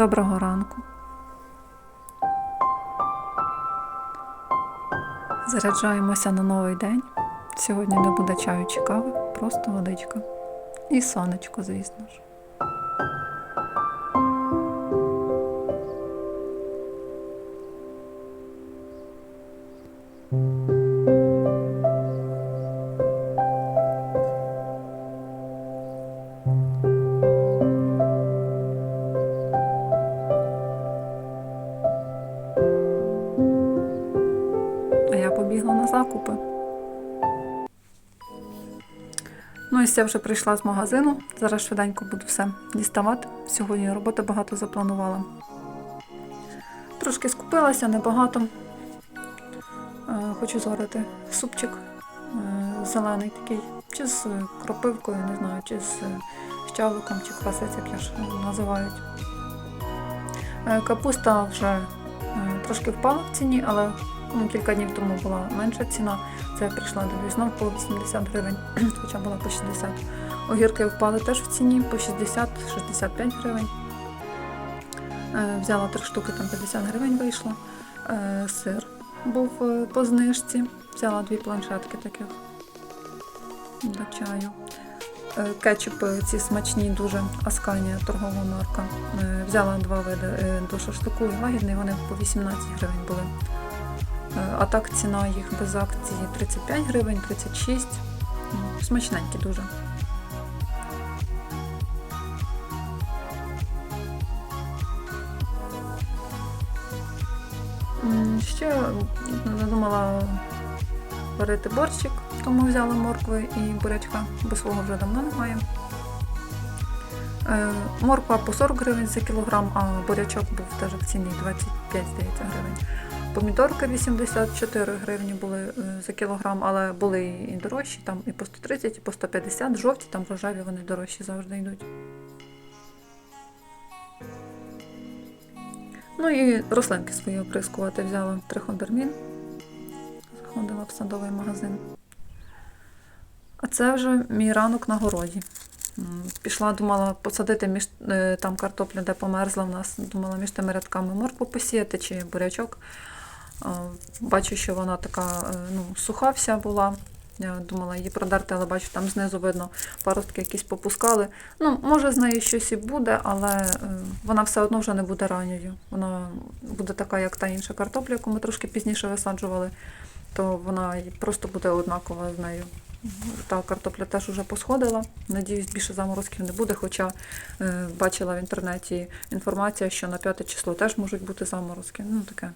Доброго ранку. Заряджаємося на новий день. Сьогодні не буде чаю чи кави, просто водичка. І сонечко, звісно ж. Закупи. Ну і я вже прийшла з магазину. Зараз швиденько буду все діставати. Сьогодні роботи багато запланувала. Трошки скупилася, небагато. Е, Хочу зварити супчик е, зелений такий, чи з кропивкою, не знаю, чи з е, щавликом, чи квасець, як я ж називають. Е, Капуста вже е, трошки впала в ціні, але ну, кілька днів тому була менша ціна. Це прийшла до знов по 80 гривень, хоча була по 60. Огірки впали теж в ціні по 60-65 гривень. Е, Взяла три штуки, там 50 гривень вийшло. Е, Сир був е, по знижці. Взяла дві планшетки таких до чаю. Кетчупи ці смачні дуже Асканія торгова марка. Взяла два види до шашлику і лагідний, вони по 18 гривень були. Е, А так ціна їх без акції 35 гривень, 36. Смачненькі дуже. Ще задумала варити борщик, тому взяла моркви і бурячка, бо свого вже давно немає. Е, Морква по 40 гривень за кілограм, а бурячок був теж в ціні 25, здається, гривень. Помідорки 84 гривні були е, за кілограм, але були і дорожчі, там і по 130, і по 150, жовті, там рожеві вони дорожчі завжди йдуть. Ну і рослинки свої оприскувати взяла триходермін. Заходила в садовий магазин. А це вже мій ранок на городі. Пішла, думала посадити між е, там картоплю, де померзла в нас. Думала між тими рядками моркву посіяти чи бурячок. Бачу, що вона така е, ну, суха вся була. Я думала її продерти, але бачу, там знизу видно, паростки якісь попускали. Ну, може, з нею щось і буде, але е, вона все одно вже не буде ранньою. Вона буде така, як та інша картопля, яку ми трошки пізніше висаджували, то вона просто буде однакова з нею. Та картопля теж вже посходила. Надіюсь, більше заморозків не буде, хоча е, бачила в інтернеті інформація, що на 5 число теж можуть бути заморозки. Ну, таке.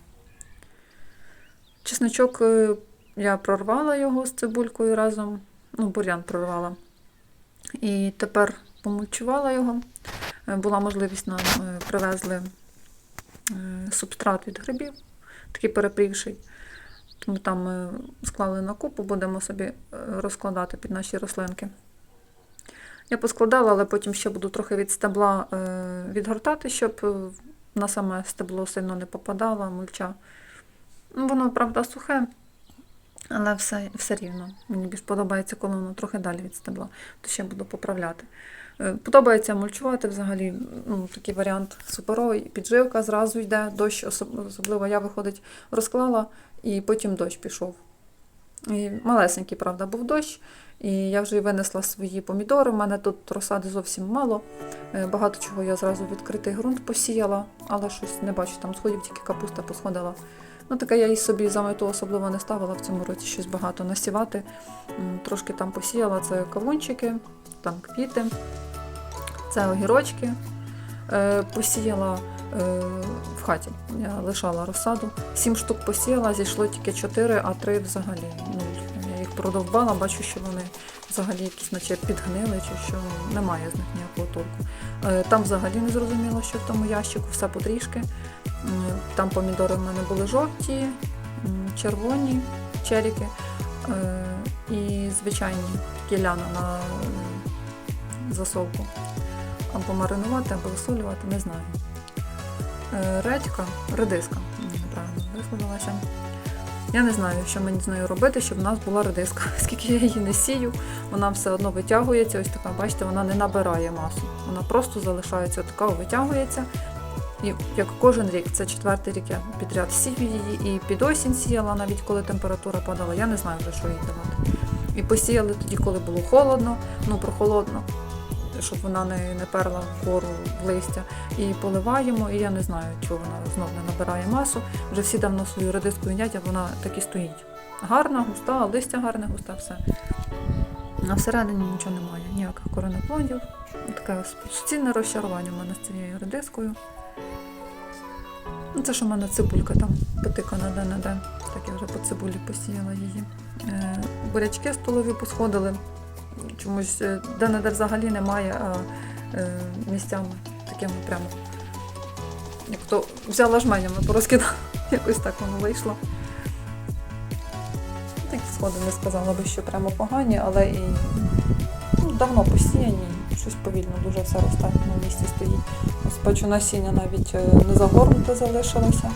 Чесночок е, я прорвала його з цибулькою разом, ну, бур'ян прорвала. І тепер помульчувала його. Е, Була можливість нам е, привезли е, субстрат від грибів, такий перепрівший. Тому там ми склали на купу, будемо собі е, розкладати під наші рослинки. Я поскладала, але потім ще буду трохи від стебла е, відгортати, щоб е, на саме стебло сильно не попадала мульча. Ну, Воно, правда, сухе, але все, все рівно. Мені більш подобається, коли воно трохи далі від стебла, то ще буду поправляти. Е, Подобається мульчувати взагалі. Ну, такий варіант суперовий. Підживка зразу йде, дощ, особливо я виходить, розклала, і потім дощ пішов. І малесенький, правда, був дощ. І я вже винесла свої помідори. У мене тут розсади зовсім мало. Е, Багато чого я зразу відкритий ґрунт посіяла, але щось не бачу, там сходів тільки капуста посходила. Ну, таке я і собі за мету особливо не ставила в цьому році щось багато насівати. Трошки там посіяла це кавунчики, там квіти, це огірочки. Е, Посіяла е, в хаті. Я лишала розсаду. Сім штук посіяла, зійшло тільки чотири, а три взагалі нуль. Я їх продовбала, бачу, що вони взагалі якісь наче підгнили, чи що немає з них ніякого толку. Е, Там взагалі не зрозуміло, що в тому ящику, все потрішки. Там помідори в мене були жовті, червоні черіки і звичайні такі ляна на засолку. Або маринувати, або висолювати, не знаю. Е, Редька, редиска, неправильно висловилася. Я не знаю, що мені з нею робити, щоб в нас була редиска. Скільки я її не сію, вона все одно витягується. Ось така, бачите, вона не набирає масу. Вона просто залишається така, витягується. І як кожен рік, це четвертий рік я підряд сів її, і під осінь сіяла, навіть коли температура падала, я не знаю вже, що їй давати. І посіяли тоді, коли було холодно, ну прохолодно, щоб вона не, не перла вгору в листя. І поливаємо, і я не знаю, чого вона знов не набирає масу. Вже всі давно свою редиску їдять, а вона так і стоїть. Гарна, густа, листя гарне, густе, все. А всередині нічого немає, ніяких коренеплодів. Таке суцільне розчарування в мене з цією редискою. Ну, це ж у мене цибулька там потикана де-не-де. Так я вже по цибулі посіяла її. Е, бурячки столові посходили. Чомусь де-не-де взагалі немає, а е, місцями такими прямо. Як то взяла жменями, порозкидала. Якось так воно вийшло. Такі сходи не сказала би, що прямо погані, але і ну, давно посіяні, щось повільно дуже все росте на місці стоїть. Ось бачу насіння навіть е, не загорнуте залишилося.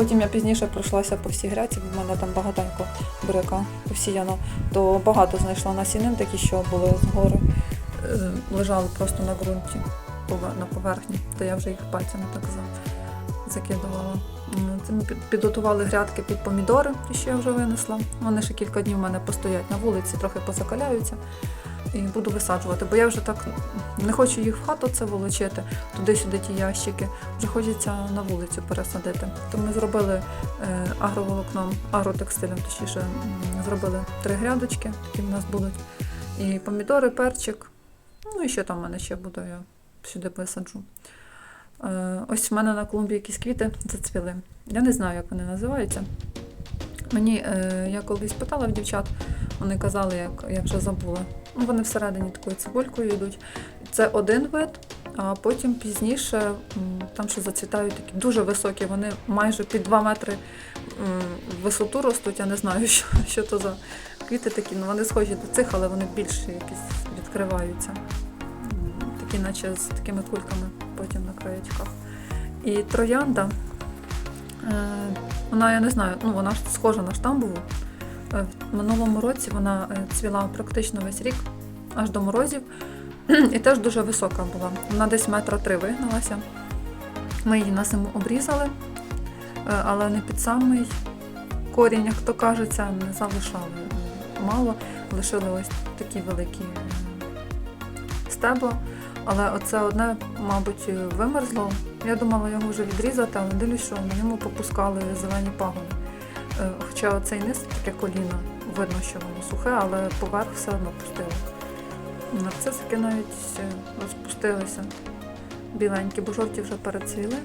Потім я пізніше пройшлася по всій гряці, бо в мене там багатенько буряка посіяно, то багато знайшла насінин, такі, що були згори, е, лежали просто на ґрунті на поверхні, то я вже їх пальцями так закидувала. Це ми підготували грядки під помідори, що я вже винесла. Вони ще кілька днів в мене постоять на вулиці, трохи позакаляються. І буду висаджувати, бо я вже так не хочу їх в хату це волочити, туди-сюди ті ящики. Вже хочеться на вулицю пересадити. То ми зробили е, агроволокном, агротекстилем, точніше, зробили три грядочки, такі в нас будуть. І помідори, перчик. Ну і що там в мене ще буде, я сюди висаджу. Е, ось в мене на клумбі якісь квіти зацвіли. Я не знаю, як вони називаються. Мені е, я колись питала в дівчат, вони казали, як я вже забула. Ну, вони всередині такою цибулькою йдуть. Це один вид, а потім пізніше там ще зацвітають такі дуже високі, вони майже під 2 метри в висоту ростуть. Я не знаю, що, що то за квіти такі. Ну, вони схожі до цих, але вони більше якісь відкриваються. Такі, наче з такими кульками потім на краєчках. І троянда. Е, вона, я не знаю, ну вона схожа на штамбову. Е, В минулому році вона е, цвіла практично весь рік, аж до морозів, і теж дуже висока була. Вона десь метра три вигналася. Ми її на зиму обрізали, але не під самий корінь, як то кажеться, не залишали мало, лишили ось такі великі стебла. Але оце одне, мабуть, вимерзло. Я думала його вже відрізати, але дивлюсь, що на ньому попускали зелені пагони. Е, Хоча оцей низ таке коліно, видно, що воно сухе, але поверх все одно пустило. Нарцисики навіть розпустилися біленькі, бо жовті вже перецвіли.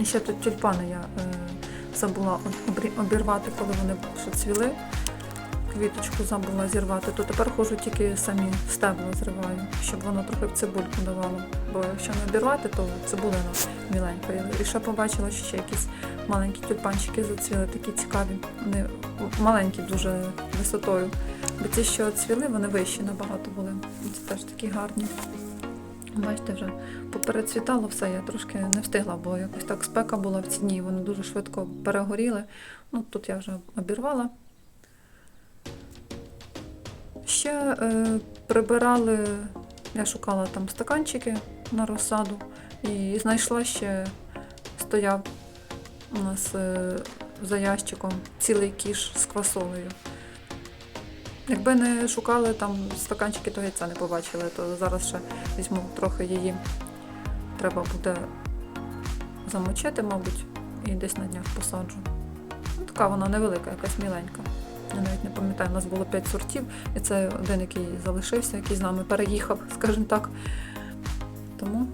І ще тут тюльпани я е, забула обірвати, коли вони ще цвіли. Квіточку забула зірвати, то тепер ходжу тільки самі стебла зриваю, щоб воно трохи в цибульку давало. Бо якщо не обірвати, то цибулина міленька. І ще побачила, що ще якісь маленькі тюльпанчики зацвіли, такі цікаві. Вони маленькі дуже висотою. Бо ті, що цвіли, вони вищі набагато були. Це теж такі гарні. Бачите, вже поперецвітало все, я трошки не встигла, бо якось так спека була в ці дні, вони дуже швидко перегоріли. Ну, тут я вже обірвала. Ще е, прибирали, я шукала там стаканчики на розсаду і знайшла ще, стояв у нас е, за ящиком цілий кіш з квасолею. Якби не шукали там стаканчики, то яйця не побачили, то зараз ще візьму трохи її. Треба буде замочити, мабуть, і десь на днях посаджу. Ну, така вона невелика, якась міленька. Я навіть не пам'ятаю, у нас було 5 сортів, і це один, який залишився, який з нами переїхав, скажімо так. Тому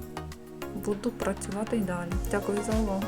буду працювати і далі. Дякую за увагу.